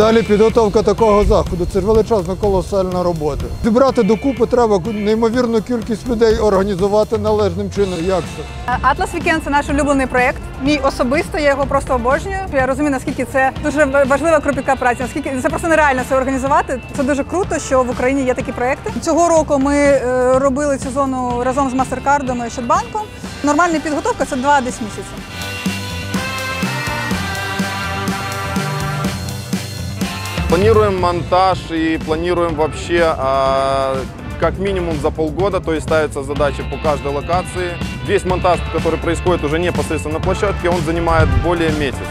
Взагалі підготовка такого заходу це величезна колосальна робота. Зібрати докупи треба неймовірну кількість людей організувати належним чином. Як це? Атлас Вікенд це наш улюблений проєкт. Мій особисто, я його просто обожнюю. Я розумію, наскільки це дуже важлива кропітка праці, наскільки це просто нереально це організувати. Це дуже круто, що в Україні є такі проєкти. Цього року ми е, робили цю зону разом з Мастеркардом і Щодбанком. Нормальна підготовка це два десь місяці. Планируем монтаж и планируем вообще а, как минимум за полгода, то есть ставится задача по каждой локации. Весь монтаж, который происходит уже непосредственно на площадке, он занимает более месяца.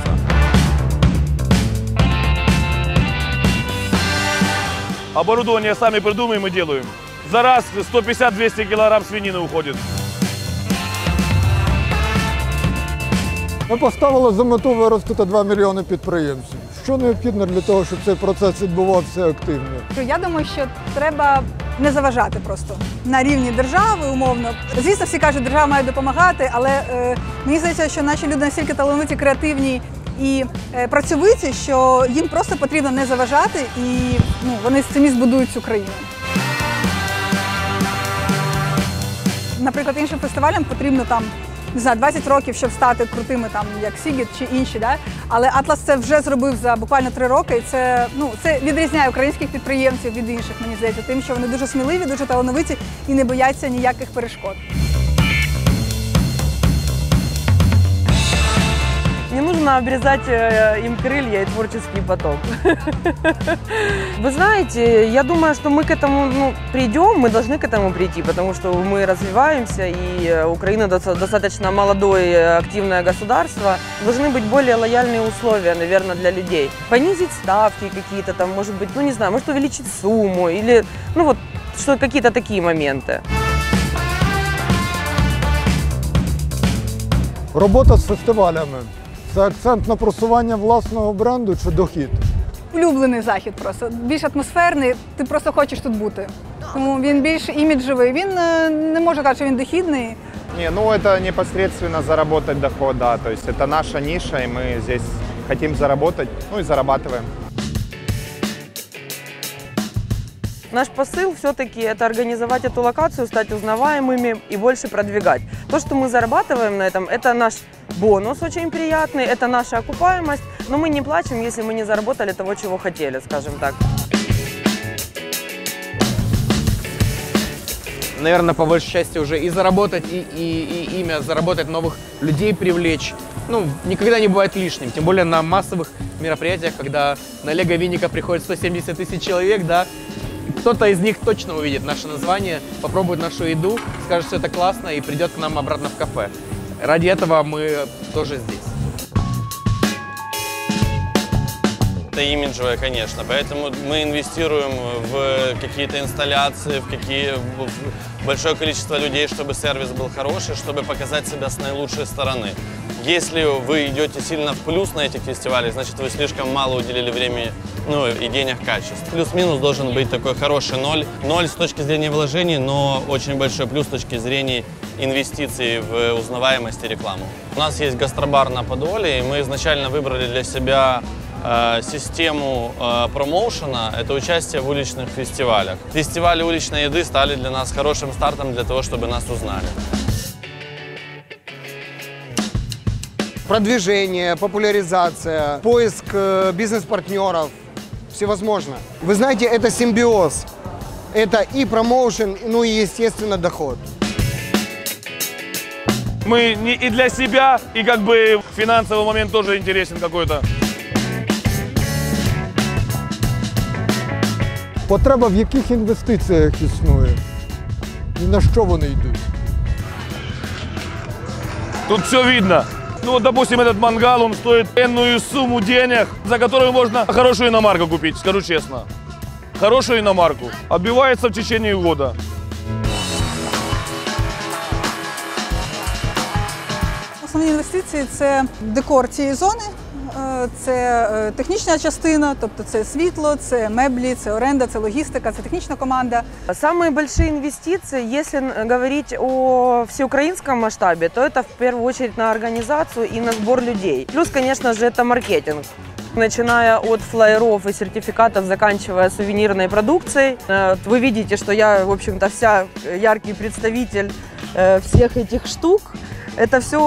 Оборудование сами придумаем и делаем. За раз 150-200 килограмм свинины уходит. Ми поставили за мету виростити 2 мільйони підприємців. Що необхідно для того, щоб цей процес відбувався активно? Я думаю, що треба не заважати просто на рівні держави, умовно. Звісно, всі кажуть, держава має допомагати, але е, мені здається, що наші люди настільки талановиті, креативні і е, працьовиті, що їм просто потрібно не заважати, і ну, вони з цим і збудують цю країну. Наприклад, іншим фестивалям потрібно там не знаю, 20 років, щоб стати крутими, там як Сігіт чи інші. Да? Але Атлас це вже зробив за буквально три роки. І це ну це відрізняє українських підприємців від інших, мені здається, тим, що вони дуже сміливі, дуже талановиті і не бояться ніяких перешкод. Нужно обрезать э, им крылья и творческий поток. Вы знаете, я думаю, что мы к этому ну, придем, мы должны к этому прийти, потому что мы развиваемся, и э, Украина доста- достаточно молодое активное государство. Должны быть более лояльные условия, наверное, для людей. Понизить ставки какие-то там, может быть, ну не знаю, может увеличить сумму или, ну вот, что какие-то такие моменты. Робота з фестивалями це акцент на просування власного бренду чи дохід. Улюблений захід просто більш атмосферний. Ти просто хочеш тут бути. Тому він більш іміджевий. Він е, не можу казати, що він дохідний. Не, ну это непосредственно заработать доход, да, то есть это наша ниша, и мы здесь хотим заработать, ну и зарабатываем. Наш посыл все-таки это организовать эту локацию, стать узнаваемыми и больше продвигать. То, что мы зарабатываем на этом, это наш бонус очень приятный, это наша окупаемость, но мы не плачем, если мы не заработали того, чего хотели, скажем так. наверное, по большей части уже и заработать, и, и, и имя, заработать новых людей, привлечь. Ну, никогда не бывает лишним, тем более на массовых мероприятиях, когда на Лего Винника приходит 170 тысяч человек, да, кто-то из них точно увидит наше название, попробует нашу еду, скажет, что это классно и придет к нам обратно в кафе. Ради этого мы тоже здесь. Это имиджевое, конечно, поэтому мы инвестируем в какие-то инсталляции, в какие в большое количество людей, чтобы сервис был хороший, чтобы показать себя с наилучшей стороны. Если вы идете сильно в плюс на этих фестивалях, значит вы слишком мало уделили времени ну, и денег качеству. Плюс-минус должен быть такой хороший ноль. Ноль с точки зрения вложений, но очень большой плюс с точки зрения инвестиций в узнаваемость и рекламу. У нас есть гастробар на Подоле, и мы изначально выбрали для себя э, систему э, промоушена – это участие в уличных фестивалях. Фестивали уличной еды стали для нас хорошим стартом для того, чтобы нас узнали. продвижение, популяризация, поиск э, бизнес-партнеров, всевозможно. Вы знаете, это симбиоз. Это и промоушен, ну и, естественно, доход. Мы не и для себя, и как бы финансовый момент тоже интересен какой-то. Потреба в яких інвестиціях існує? І на що вони йдуть? Тут все видно. Ну, вот, допустим, этот мангал, он стоит энную сумму денег, за которую можно хорошую иномарку купить, скажу честно. Хорошую иномарку. Отбивается в течение года. Основні інвестиції це декор цієї зони, е, це е, технічна частина, тобто це світло, це меблі, це оренда, це логістика, це технічна команда. Самые большие инвестиции, если н- говорить о всеукраинском масштабе, то это в первую очередь на организацию и на сбор людей. Плюс, конечно же, это маркетинг. начиная от флайеров и сертификатов, заканчивая сувенирной продукцией. Э, Вы видите, что я, в общем-то, вся э, яркий представитель э, всех этих штук. Это все,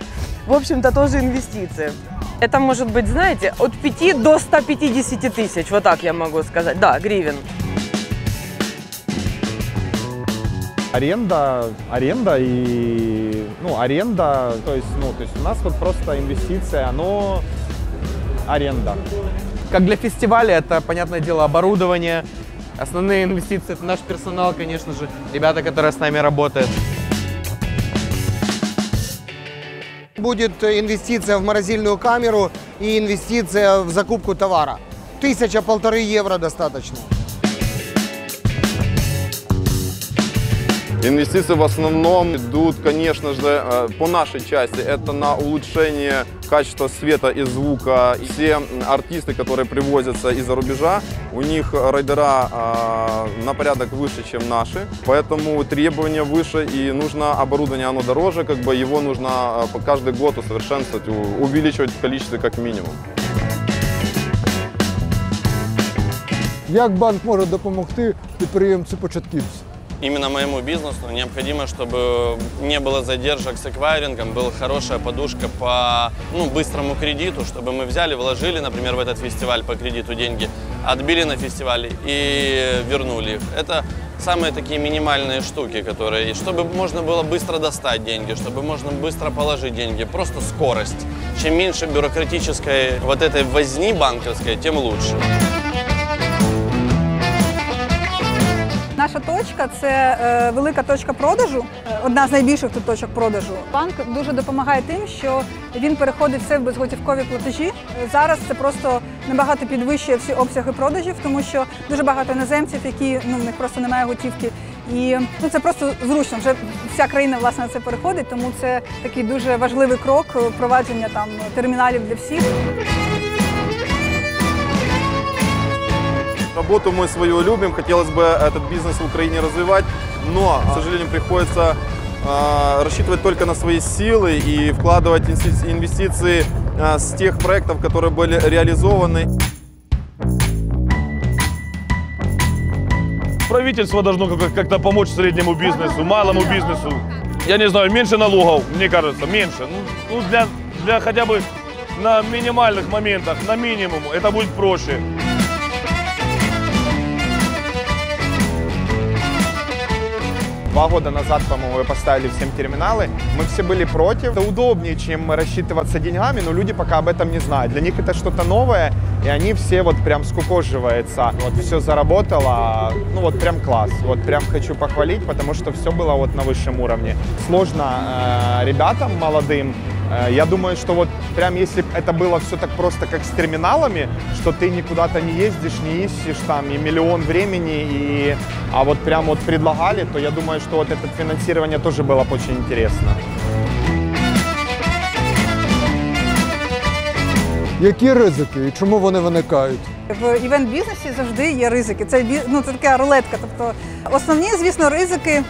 в общем-то, тоже инвестиции. Это может быть, знаете, от 5 до 150 тысяч, вот так я могу сказать. Да, гривен. Аренда, аренда и, ну, аренда, то есть, ну, то есть у нас вот просто инвестиция, оно аренда. Как для фестиваля, это, понятное дело, оборудование. Основные инвестиции – это наш персонал, конечно же, ребята, которые с нами работают. Будет инвестиция в морозильную камеру и инвестиция в закупку товара. Тысяча-полторы евро достаточно. Инвестиции в основном идут, конечно же, э, по нашей части. Это на улучшение качества света и звука. Все артисты, которые привозятся из-за рубежа, у них райдера э, на порядок выше, чем наши. Поэтому требования выше и нужно оборудование, оно дороже. Как бы его нужно э, по- каждый год усовершенствовать, у- увеличивать в количестве как минимум. Як банк може допомогти підприємцю-початківцю? Именно моему бизнесу необходимо, чтобы не было задержек с эквайрингом, была хорошая подушка по ну, быстрому кредиту, чтобы мы взяли, вложили, например, в этот фестиваль по кредиту деньги, отбили на фестивале и вернули их. Это самые такие минимальные штуки, которые, чтобы можно было быстро достать деньги, чтобы можно быстро положить деньги, просто скорость. Чем меньше бюрократической вот этой возни банковской, тем лучше. Наша точка це е, велика точка продажу, е, одна з найбільших тут точок продажу. Банк дуже допомагає тим, що він переходить все в безготівкові платежі. Е, Зараз це просто набагато підвищує всі обсяги продажів, тому що дуже багато іноземців, які ну в них просто немає готівки. І ну це просто зручно. Вже вся країна власне на це переходить, тому це такий дуже важливий крок впровадження там терміналів для всіх. Работу мы свою любим, хотелось бы этот бизнес в Украине развивать, но, к сожалению, приходится э, рассчитывать только на свои силы и вкладывать инвести- инвестиции э, с тех проектов, которые были реализованы. Правительство должно как- как-то помочь среднему бизнесу, малому бизнесу. Я не знаю, меньше налогов, мне кажется, меньше. Ну, ну, для, для хотя бы на минимальных моментах, на минимум, это будет проще. Два года назад, по-моему, поставили всем терминалы. Мы все были против. Это удобнее, чем рассчитываться деньгами, но люди пока об этом не знают. Для них это что-то новое, и они все вот прям скукоживаются. Вот все заработало, ну вот прям класс. Вот прям хочу похвалить, потому что все было вот на высшем уровне. Сложно э, ребятам молодым. Э, Я думаю, что вот прям если б это было все так просто, как с терминалами, что ты никуда-то не ездишь, не ищешь там и миллион времени, и, а вот прям вот предлагали, то я думаю, что вот это финансирование тоже было бы очень интересно. Які ризики і чому вони виникають? В івент-бізнесі завжди є ризики. Це бі- ну, це така рулетка. Тобто основні, звісно, ризики.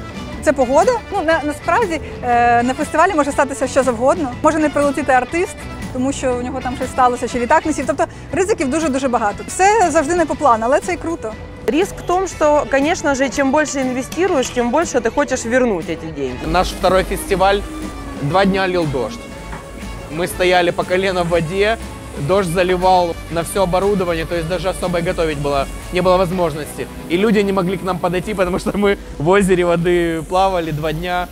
Це погода. Ну на, насправді е, на фестивалі може статися що завгодно. Може не прилетіти артист, тому що у нього там щось сталося, чи літак не сів. Тобто ризиків дуже дуже багато. Все завжди не по плану, але це і круто. Риск в том, что, конечно же, чем больше инвестируешь, тем больше ты хочешь вернуть эти деньги. Наш второй фестиваль два дня лил дождь. Мы стояли по колено в воде, дождь заливал на все оборудование, то есть даже особо готовить было, не было возможности. И люди не могли к нам подойти, потому что мы в озере воды плавали два дня.